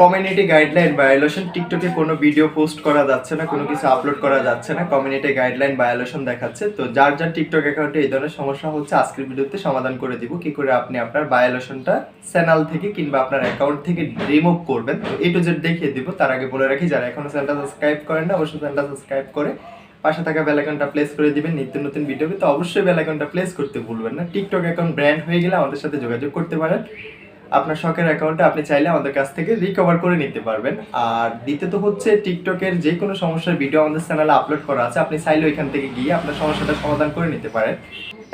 Community guideline violation টিকটকে কোনো video post করা যাচ্ছে না, কোনো কিছু আপলোড করা যাচ্ছে না কমিউনিটি গাইডলাইন ভায়োলেশন দেখাচ্ছে। তো যার যার টিকটক অ্যাকাউন্টে এই ধরনের সমস্যা হচ্ছে, আজকের ভিডিওতে সমাধান করে দিব। কি করে আপনি আপনার ভায়োলেশনটা চ্যানেল থেকে কিংবা আপনার অ্যাকাউন্ট থেকে রিমুভ করবেন। তো এই টু জেড দেখিয়ে দিব। তার আগে বলে রাখি, যারা এখনও চ্যানেলটা সাবস্ক্রাইব করেন না, অবশ্যই চ্যানেলটা সাবস্ক্রাইব করে পাশে থাকা বেল আইকনটা প্লেস করে দিবেন। নিত্য নতুন ভিডিও তো অবশ্যই বেল আইকনটা প্লেস করতে ভুলবেন না। টিকটক অ্যাকাউন্ট ব্র্যান্ড হয়ে গেলে আমাদের সাথে যোগাযোগ করতে পারেন। আপনার শখের অ্যাকাউন্টে আপনি চাইলে আমাদের কাছ থেকে রিকভার করে নিতে পারবেন। আর দ্বিতীয়ত হচ্ছে টিকটকের যে কোনো সমস্যার ভিডিও আমাদের চ্যানেলে আপলোড করা আছে, আপনি চাইলে ওইখান থেকে গিয়ে আপনার সমস্যাটা সমাধান করে নিতে পারেন।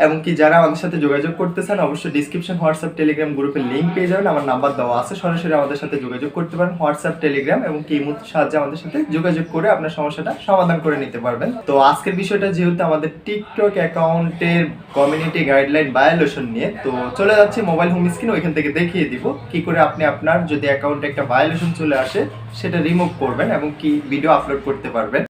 এবং কি যারা আমাদের সাথে যোগাযোগ করতে চান অবশ্যই ডিসক্রিপশন হোয়াটসঅ্যাপ টেলিগ্রাম গ্রুপের লিঙ্ক পেয়ে যাবেন। আমার নাম্বার দেওয়া আছে। সরাসরি আমাদের সাথে যোগাযোগ করতে পারেন। হোয়াটসঅ্যাপ টেলিগ্রাম এবং কি ইমোর সাহায্যে আমাদের সাথে যোগাযোগ করে আপনার সমস্যাটা সমাধান করে নিতে পারবেন। তো আজকের বিষয়টা যেহেতু আমাদের টিকটক অ্যাকাউন্টের কমিউনিটি গাইডলাইন ভায়োলেশন নিয়ে, তো চলে যাচ্ছে মোবাইল হোম স্ক্রিন ওইখান থেকে দেখিয়ে দিব কি করে আপনি আপনার যদি অ্যাকাউন্টে একটা ভায়োলেশন চলে আসে, সেটা রিমুভ করবেন এবং কি ভিডিও আপলোড করতে পারবেন।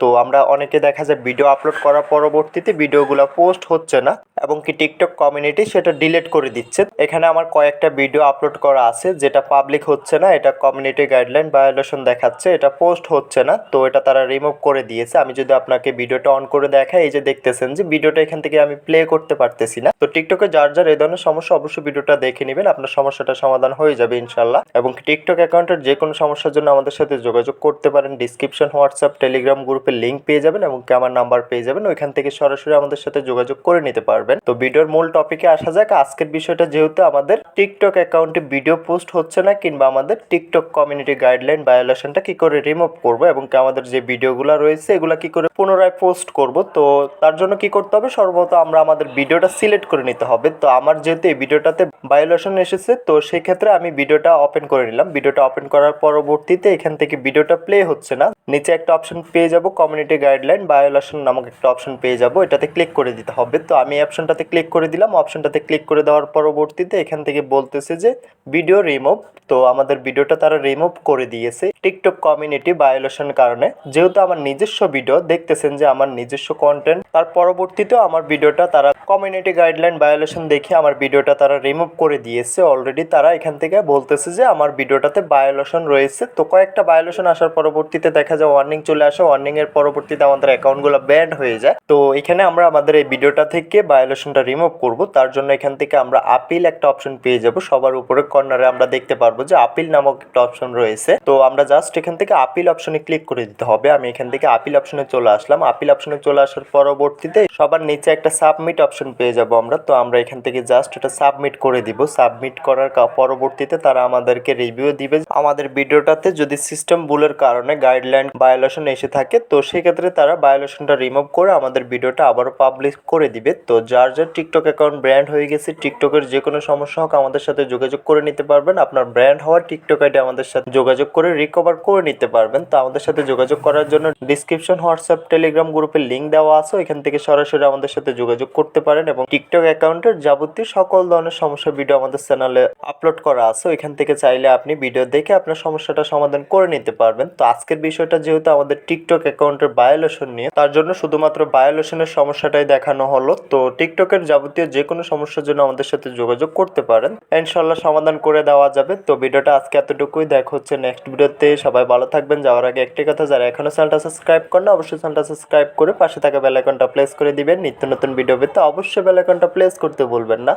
তো আমরা অনেকে দেখা যায় ভিডিও আপলোড করার পরবর্তীতে ভিডিওগুলো পোস্ট হচ্ছে না, এবং কি টিকটক কমিউনিটি সেটা ডিলিট করে দিচ্ছে। এখানে আমার কয়েকটা ভিডিও আপলোড করা আছে, যেটা পাবলিক হচ্ছে না, এটা কমিউনিটি গাইডলাইন ভায়োলেশন দেখাচ্ছে, এটা পোস্ট হচ্ছে না, তো এটা তারা রিমুভ করে দিয়েছে। আমি যদি আপনাকে ভিডিওটা অন করে দেখাই, এই যে দেখতেছেন যে ভিডিওটা এখান থেকে আমি প্লে করতে পারতেছি না। তো টিকটকে যার যার এই ধরনের সমস্যা, অবশ্যই ভিডিওটা দেখে নেবেন, আপনার সমস্যাটা সমাধান হয়ে যাবে ইনশাল্লাহ এবং টিকটক অ্যাকাউন্টের যে কোনো সমস্যার জন্য আমাদের সাথে যোগাযোগ করতে পারেন ডিসক্রিপশন হোয়াটসঅ্যাপ টেলিগ্রাম গ্রুপের লিঙ্ক পেয়ে যাবেন এবং আমার নাম্বার পেয়ে যাবেন। ওইখান থেকে সরাসরি আমাদের সাথে যোগাযোগ করে নিতে পারবেন। তো ভিডিওর মূল টপিকে আসা যাক। আজকের বিষয়টা যেহেতু আমাদের টিকটক অ্যাকাউন্টে ভিডিও পোস্ট হচ্ছে না, কিংবা আমাদের টিকটক কমিউনিটি গাইডলাইন ভায়োলেশনটা কি করে রিমুভ করব এবং আমাদের যে ভিডিওগুলো রয়েছে, এগুলো কি করে পুনরায় পোস্ট করব, তো তার জন্য কি করতে হবে? সর্বত আমরা আমাদের ভিডিওটা সিলেক্ট করে নিতে হবে। তো আমার যেহেতু এই ভিডিওটাতে ভায়োলেশন এসেছে, তো সেই ক্ষেত্রে আমি ভিডিওটা ওপেন করে নিলাম। ভিডিওটা ওপেন করার পরবর্তীতে এখান থেকে ভিডিওটা প্লে হচ্ছে না। নিচে একটা অপশন পেয়ে যাব কমিউনিটি গাইডলাইন ভায়োলেশন নামক একটা অপশন পেয়ে যাব, এটাতে ক্লিক করে দিতে হবে। তো আমি অপশনটাতে ক্লিক করে দিলাম অপশনটাতে ক্লিক করে দেওয়ার পরবর্তীতে এখান থেকে বলতেছে যে ভিডিও রিমুভ তো আমাদের ভিডিওটা তারা রিমুভ করে দিয়েছে। টিকটক কমিউনিটি ভায়োলেশন কারণে। যেহেতু আমার নিজস্ব ভিডিও দেখতেছেন যে আমার নিজস্ব কন্টেন্ট তার পরবর্তীতেও আমার ভিডিওটা তারা কমিউনিটি গাইডলাইন ভায়োলেশন দেখে আমার ভিডিওটা তারা রিমুভ করে দিয়েছে। অলরেডি তারা এখান থেকে বলতেছে যে, আমার ভিডিওটাতে ভায়োলেশন রয়েছে। তো কয়েকটা ভায়োলেশন আসার পরবর্তীতে দেখা যায় ওয়ার্নিং চলে আসে ওয়ার্নিং এর পরবর্তীতে আমাদের অ্যাকাউন্টগুলো ব্যান্ড হয়ে যায়। তো এখানে আমরা আমাদের এই ভিডিওটা থেকে ভায়োলেশনটা রিমুভ করব। তার জন্য এখান থেকে আমরা আপিল একটা অপশন পেয়ে যাব। সবার উপরে কর্নারে আমরা দেখতে পারব যে আপিল নামক একটা অপশন রয়েছে। তো আমরা জাস্ট এখান থেকে আপিল অপশনে ক্লিক করে দিতে হবে। আমি এখান থেকে আপিল অপশনে চলে আসলাম। আপিল অপশনে চলে আসার পরবর্তীতে সবার নিচে একটা সাবমিট অপশন পেয়ে যাব আমরা। তো আমরা এখান থেকে জাস্ট এটা সাবমিট করে দিব। সাবমিট করার পরবর্তীতে তারা আমাদেরকে রিভিউ দিবে। আমাদের ভিডিওটাতে যদি সিস্টেম ভুলের কারণে গাইডলাইন ভায়োলেশন এসে থাকে, তো সেক্ষেত্রে তারা ভায়োলেশনটা রিমুভ করে আমাদের ভিডিওটা আবারও পাবলিশ করে দিবে। তো যার যার টিকটক অ্যাকাউন্ট ব্র্যান্ড হয়ে গেছে টিকটকের যে কোনো সমস্যা হোক আমাদের সাথে যোগাযোগ করে নিতে পারবেন। আপনার ব্র্যান্ড হওয়ার টিকটক আইডি আমাদের সাথে যোগাযোগ করে রিকভার করে নিতে পারবেন। তো আমাদের সাথে যোগাযোগ করার জন্য ডিসক্রিপশন হোয়াটসঅ্যাপ টেলিগ্রাম গ্রুপের লিঙ্ক দেওয়া আছে। এখান থেকে সরাসরি আমাদের সাথে যোগাযোগ করতে পারেন এবং টিকটক অ্যাকাউন্টের যাবতীয় সকল ধরনের সমস্যা ভিডিও আমাদের চ্যানেলে আপলোড করা আছে। এখান থেকে চাইলে আপনি ভিডিও দেখে আপনার সমস্যাটা সমাধান করে নিতে পারবেন। তো আজকের বিষয়টা যেহেতু আমাদের টিকটক অ্যাকাউন্টের বায়োলেশন নিয়ে, তার জন্য শুধুমাত্র ভায়োলেশনের সমস্যাটাই দেখানো হলো। তো টিকটকের যাবতীয় যে কোনো সমস্যার জন্য আমাদের সাথে যোগাযোগ করতে পারেন। ইনশাল্লাহ সমাধান করে দেওয়া যাবে। তো ভিডিওটা আজকে এতটুকুই। দেখা হচ্ছে নেক্সট ভিডিওতে। সবাই ভালো থাকবেন। যাওয়ার আগে একটি কথা, যারা এখনও চ্যানেলটা সাবস্ক্রাইব করেন অবশ্যই চ্যানেলটা সাবস্ক্রাইব করে পাশে থাকা বেল আইকনটা প্লেস করে দিবেন। নিত্য নতুন ভিডিও পেতে অবশ্যই বেল আইকনটা প্লেস করতে বলবেন না।